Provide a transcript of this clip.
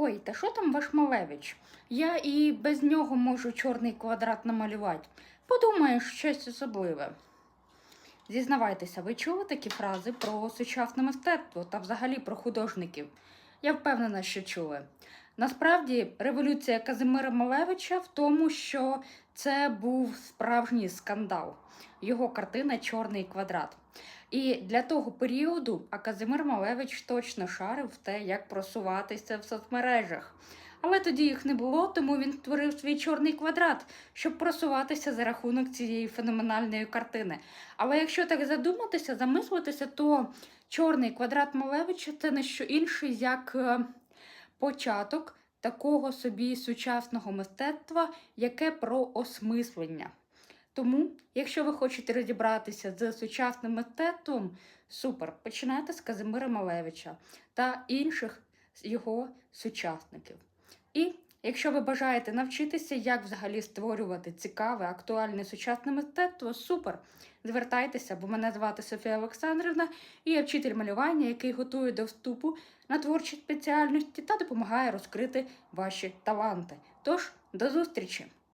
Ой, та що там ваш Малевич? Я і без нього можу чорний квадрат намалювати. Подумаєш, щось особливе. Зізнавайтеся, ви чули такі фрази про сучасне мистецтво та взагалі про художників? Я впевнена, що чули. Насправді, революція Казимира Малевича в тому, що це був справжній скандал. Його картина Чорний квадрат. І для того періоду а Казимир Малевич точно шарив в те, як просуватися в соцмережах. Але тоді їх не було, тому він створив свій чорний квадрат, щоб просуватися за рахунок цієї феноменальної картини. Але якщо так задуматися, замислитися, то чорний квадрат Малевича це не що інше, як е, початок такого собі сучасного мистецтва, яке про осмислення. Тому, якщо ви хочете розібратися з сучасним мистецтвом, супер, починайте з Казимира Малевича та інших його сучасників. І якщо ви бажаєте навчитися, як взагалі створювати цікаве, актуальне сучасне мистецтво, супер! Звертайтеся, бо мене звати Софія Олександрівна, і я вчитель малювання, який готує до вступу на творчі спеціальності та допомагає розкрити ваші таланти. Тож, до зустрічі!